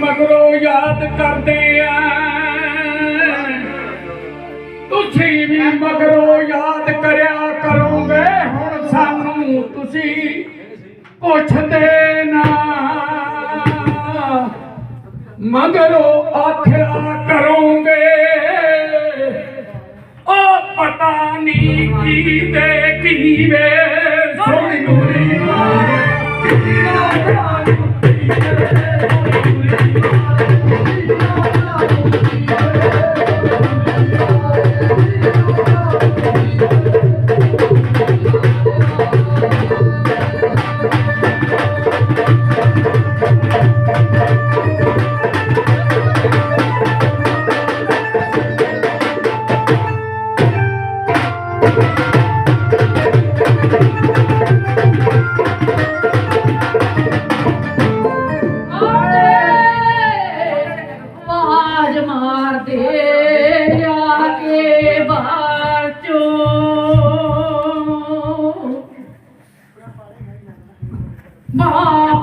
ਮਗਰੋਂ ਯਾਦ ਕਰਦੇ ਆ ਤੁਸੀਂ ਵੀ ਮਗਰੋਂ ਯਾਦ ਕਰਿਆ ਕਰੋਗੇ। ਹੁਣ ਸਾਨੂੰ ਤੁਸੀਂ ਪੁੱਛਦੇ ਮਗਰੋਂ ਆਖਿਆ ਕਰੋਂਗੇ। ਉਹ ਪਤਾ ਨਹੀਂ ਕੀ ਦੇ ਕੀ ਵੇ। Bye.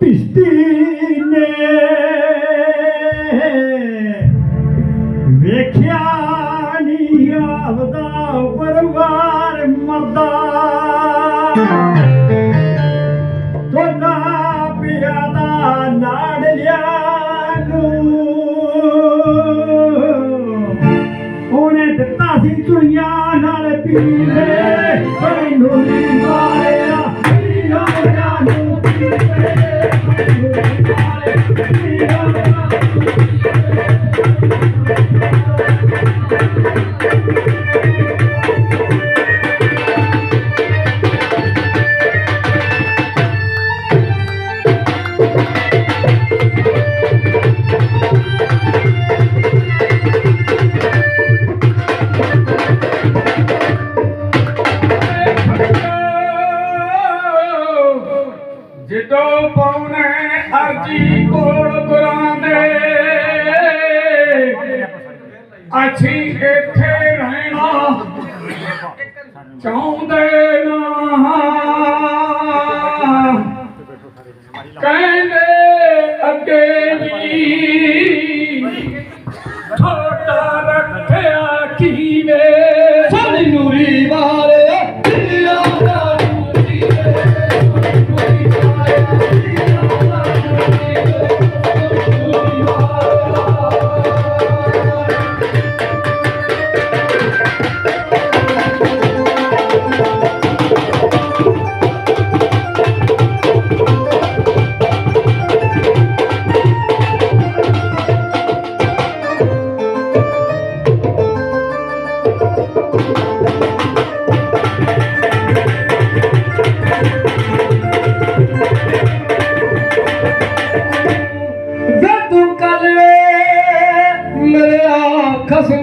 पिश्ती वेखिया नवार मिल त उन देता सी चुणिया Yeah. ਅਸੀਂ ਇੱਥੇ ਰਹਿਣਾ ਚਾਹੁੰਦੇ ਨਾ।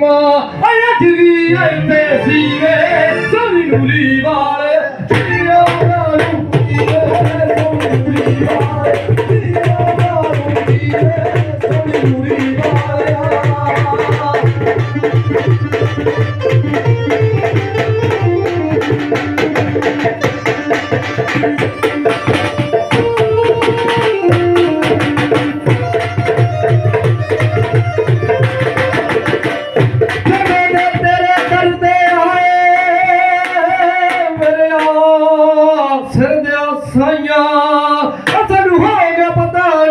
Hayat bir ay tesire Sövün uliva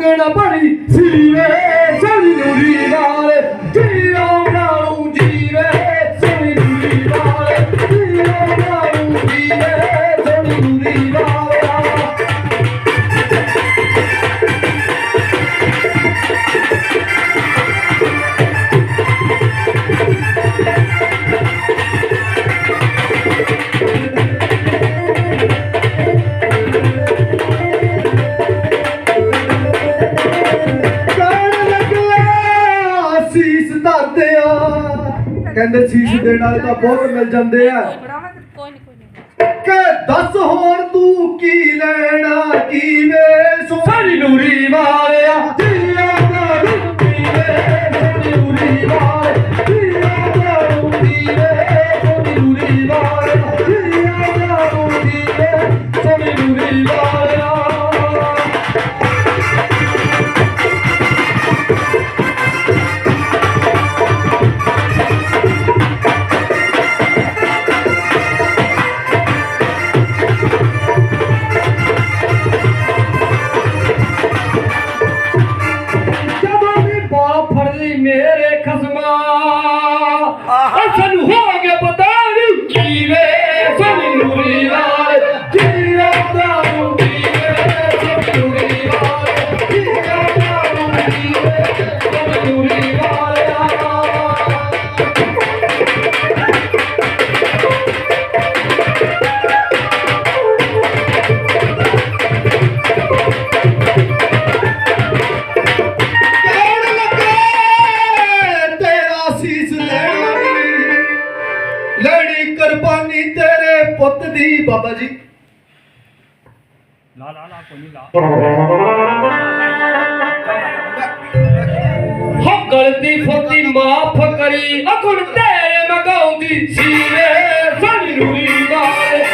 কেনা পারি সিলিবে ਕਹਿੰਦੇ ਸੀਸ ਦੇ ਨਾਲ ਤਾਂ ਬਹੁਤ ਮਿਲ ਜਾਂਦੇ ਆ। ਕਿ ਦੱਸ ਹੋਰ ਤੂੰ ਕੀ ਲੈਣਾ ਕੀ ਵੇ ਸੁਫਰੀ ਨੂਰੀ ਮਾਰਿਆ Ah, ah, ah, ਕਿਹੜੀ ਕੁਰਬਾਨੀ ਤੇਰੇ ਪੁੱਤ ਦੀ ਬਾਬਾ ਜੀ। ਲਾ ਲਾ ਲਾ ਕੋਈ ਨਹੀਂ ਲਾ। ਹੋ ਗਲਤੀ ਫੋਤੀ ਮਾਫ ਕਰੀ ਅਖੁਣ ਤੇਰੇ ਮਗਾਉਂਦੀ ਸੀ ਸਾਨੂੰ ਰੀ ਵਾਲੇ